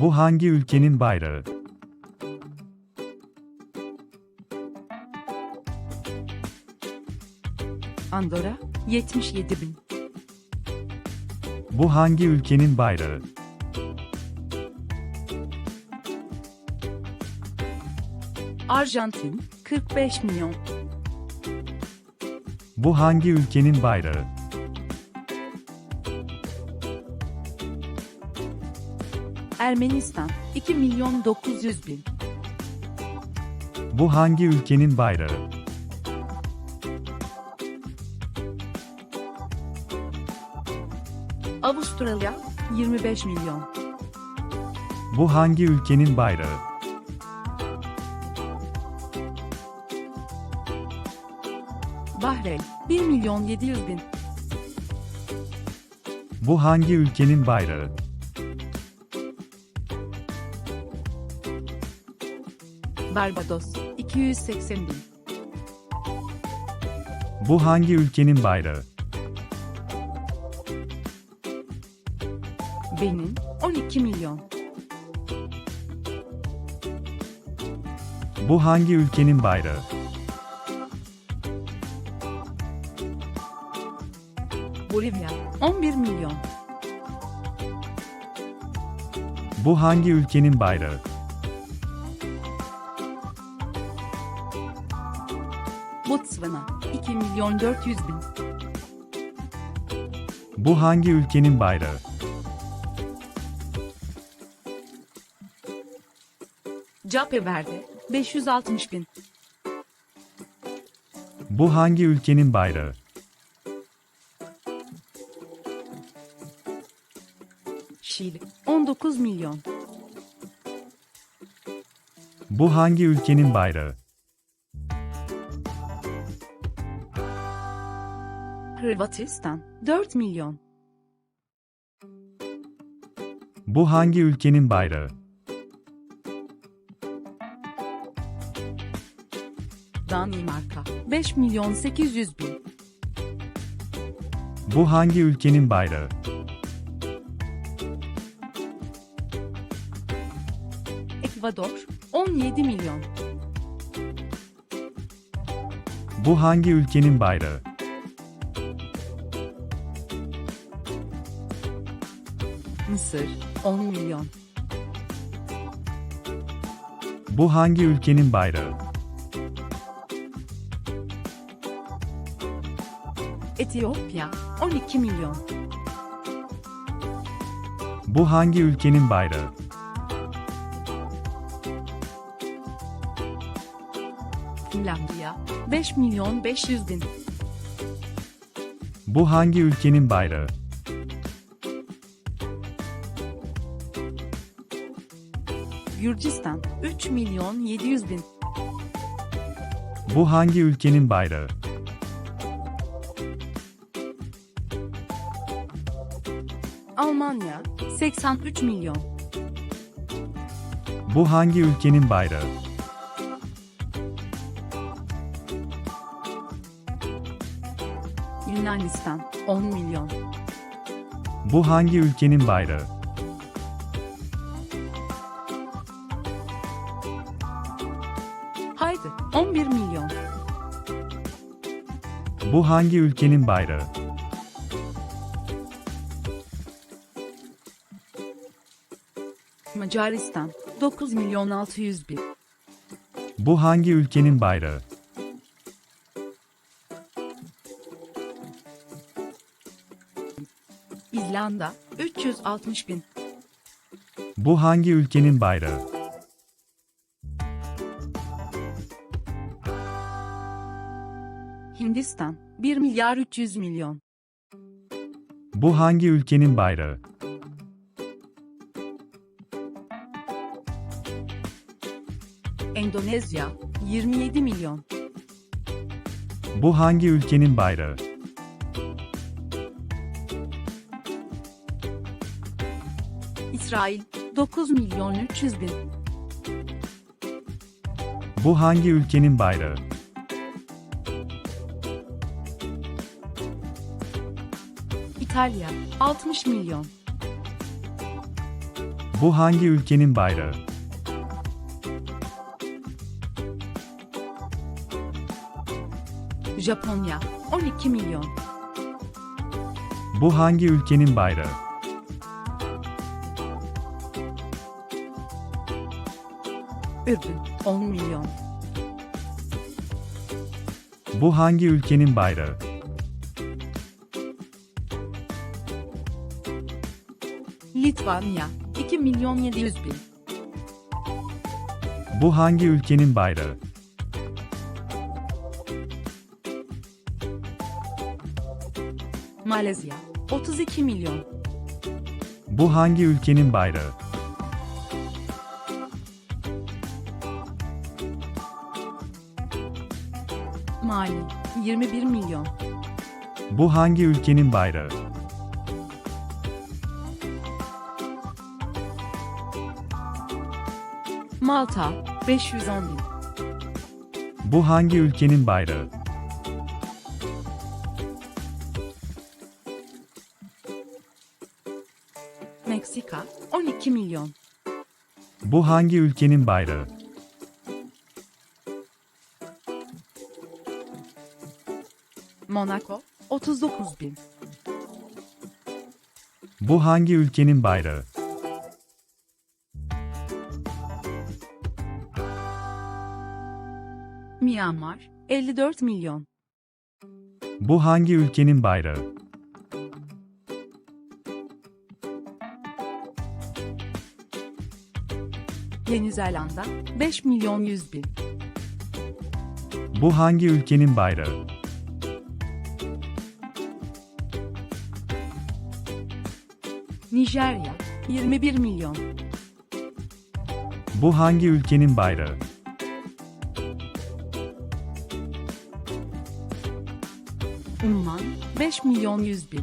Bu hangi ülkenin bayrağı? Andorra 77 bin. Bu hangi ülkenin bayrağı? Arjantin 45 milyon. Bu hangi ülkenin bayrağı? Ermenistan 2 milyon 900 bin. Bu hangi ülkenin bayrağı? Avustralya 25 milyon. Bu hangi ülkenin bayrağı? Bahreyn 1 milyon 700 bin. Bu hangi ülkenin bayrağı? Barbados 280 bin. Bu hangi ülkenin bayrağı? Benin 12 milyon. Bu hangi ülkenin bayrağı? Bolivya 11 milyon. Bu hangi ülkenin bayrağı? Botswana 2 milyon 400 bin. Bu hangi ülkenin bayrağı? Cape Verde 560 bin. Bu hangi ülkenin bayrağı? Şili 19 milyon. Bu hangi ülkenin bayrağı? Hırvatistan 4 milyon. Bu hangi ülkenin bayrağı? Danimarka 5 milyon 800 bin. Bu hangi ülkenin bayrağı? Ekvador 17 milyon. Bu hangi ülkenin bayrağı? Mısır 10 milyon. Bu hangi ülkenin bayrağı? Etiyopya 12 milyon. Bu hangi ülkenin bayrağı? 5 milyon 500 bin. Bu hangi ülkenin bayrağı? Gürcistan 3 milyon 700 bin. Bu hangi ülkenin bayrağı? Almanya 83 milyon. Bu hangi ülkenin bayrağı? Yunanistan 10 milyon. Bu hangi ülkenin bayrağı? Haydi 11 milyon. Bu hangi ülkenin bayrağı? Macaristan 9 milyon 600 bin. Bu hangi ülkenin bayrağı? İzlanda 360 bin. Bu hangi ülkenin bayrağı? Hindistan 1 milyar 300 milyon. Bu hangi ülkenin bayrağı? Endonezya 27 milyon. Bu hangi ülkenin bayrağı? İsrail 9 milyon 300 bin. Bu hangi ülkenin bayrağı? İtalya 60 milyon. Bu hangi ülkenin bayrağı? Japonya 12 milyon. Bu hangi ülkenin bayrağı? Ürdün 10 milyon. Bu hangi ülkenin bayrağı? Litvanya 2 milyon 700 bin. Bu hangi ülkenin bayrağı? Malezya 32 milyon. Bu hangi ülkenin bayrağı? Mali 21 milyon. Bu hangi ülkenin bayrağı? Malta 510 bin. Bu hangi ülkenin bayrağı? Meksika 12 milyon. Bu hangi ülkenin bayrağı? Monaco 39 bin. Bu hangi ülkenin bayrağı? Myanmar 54 milyon. Bu hangi ülkenin bayrağı? Yeni Zelanda 5 milyon 100 bin. Bu hangi ülkenin bayrağı? Nijerya 21 milyon. Bu hangi ülkenin bayrağı? Umman 5 milyon 100 bin.